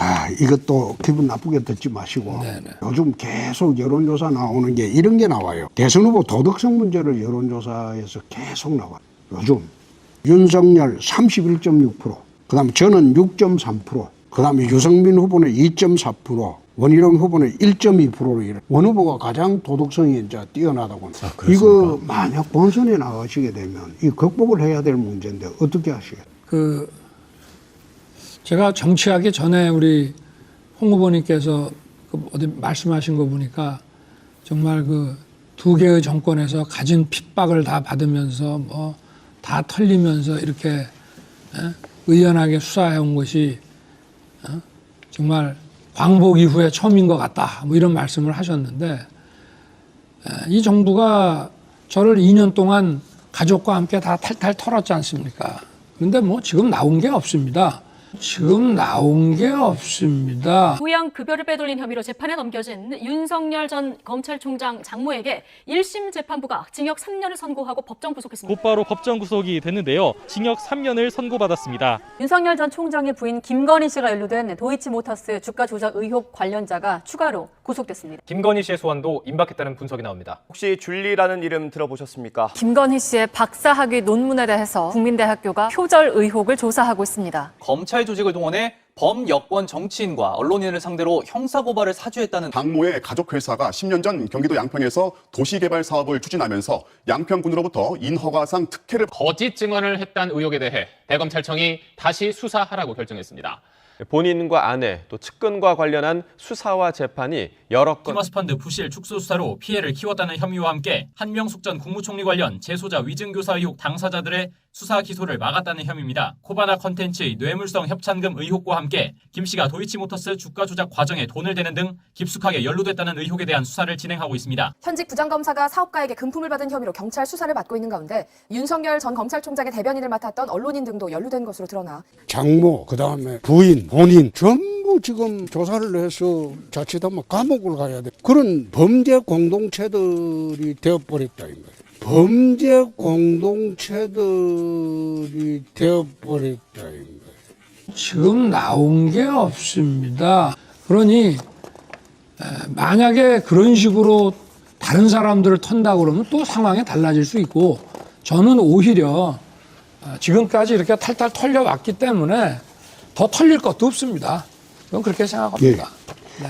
아, 이것도 기분 나쁘게 듣지 마시고 네네. 요즘 계속 여론조사 나오는 게 이런 게 나와요. 대선 후보 도덕성 문제를 여론조사에서 계속 나와요. 요즘 윤석열 31.6%, 그다음에 저는 6.3%, 그다음에 유승민 후보는 2.4%, 원희룡 후보는 1.2%로 이래. 원 후보가 가장 도덕성이 이제 뛰어나다고. 이거 만약 본선에 나가시게 되면 이 극복을 해야 될 문제인데 어떻게 하시겠어요? 그 제가 정치하기 전에 우리 홍 후보님께서 그 어디 말씀하신 거 보니까 정말 그 두 개의 정권에서 가진 핍박을 다 받으면서 뭐 다 털리면서 이렇게 예? 의연하게 수사해 온 것이 어? 정말 광복 이후에 처음인 것 같다. 뭐 이런 말씀을 하셨는데 에, 이 정부가 저를 2년 동안 가족과 함께 다 탈탈 털었지 않습니까? 그런데 뭐 지금 나온 게 없습니다. 지금 나온 게 없습니다. 부양 급여를 빼돌린 혐의로 재판에 넘겨진 윤석열 전 검찰총장 장모에게 1심 재판부가 징역 3년을 선고하고 법정 구속했습니다. 곧바로 법정 구속이 됐는데요. 징역 3년을 선고받았습니다. 윤석열 전 총장의 부인 김건희 씨가 연루된 도이치모터스 주가 조작 의혹 관련자가 추가로 구속됐습니다. 김건희 씨의 소환도 임박했다는 분석이 나옵니다. 혹시 줄리라는 이름 들어보셨습니까? 김건희 씨의 박사학위 논문에 대해서 국민대학교가 표절 의혹을 조사하고 있습니다. 검찰 조직을 동원해 범여권 정치인과 언론인을 상대로 형사고발을 사주했다는 박 모의 가족 회사가 10년 전 경기도 양평에서 도시개발 사업을 추진하면서 양평군으로부터 인허가상 특혜를 거짓 증언을 했다는 의혹에 대해 대검찰청이 다시 수사하라고 결정했습니다. 본인과 아내 또 측근과 관련한 수사와 재판이 여러 건 티머스펀드 부실 축소 수사로 피해를 키웠다는 혐의와 함께 한명숙 전 국무총리 관련 재소자 위증교사 의혹 당사자들의 수사 기소를 막았다는 혐의입니다. 코바나 컨텐츠의 뇌물성 협찬금 의혹과 함께 김 씨가 도이치모터스 주가 조작 과정에 돈을 대는 등 깊숙하게 연루됐다는 의혹에 대한 수사를 진행하고 있습니다. 현직 부장검사가 사업가에게 금품을 받은 혐의로 경찰 수사를 받고 있는 가운데 윤석열 전 검찰총장의 대변인을 맡았던 언론인 등도 연루된 것으로 드러나 장모, 그 다음에 부인, 본인 전부 지금 조사를 해서 자칫하면 감옥을 가야 돼. 그런 범죄 공동체들이 되어버렸다 이 말이에요. 범죄 공동체들이 되어버렸다 이 말이에요. 지금 나온 게 없습니다. 그러니 에, 만약에 그런 식으로 다른 사람들을 턴다 그러면 또 상황이 달라질 수 있고 저는 오히려 어, 지금까지 이렇게 탈탈 털려왔기 때문에 더 털릴 것도 없습니다. 저는 그렇게 생각합니다. 네.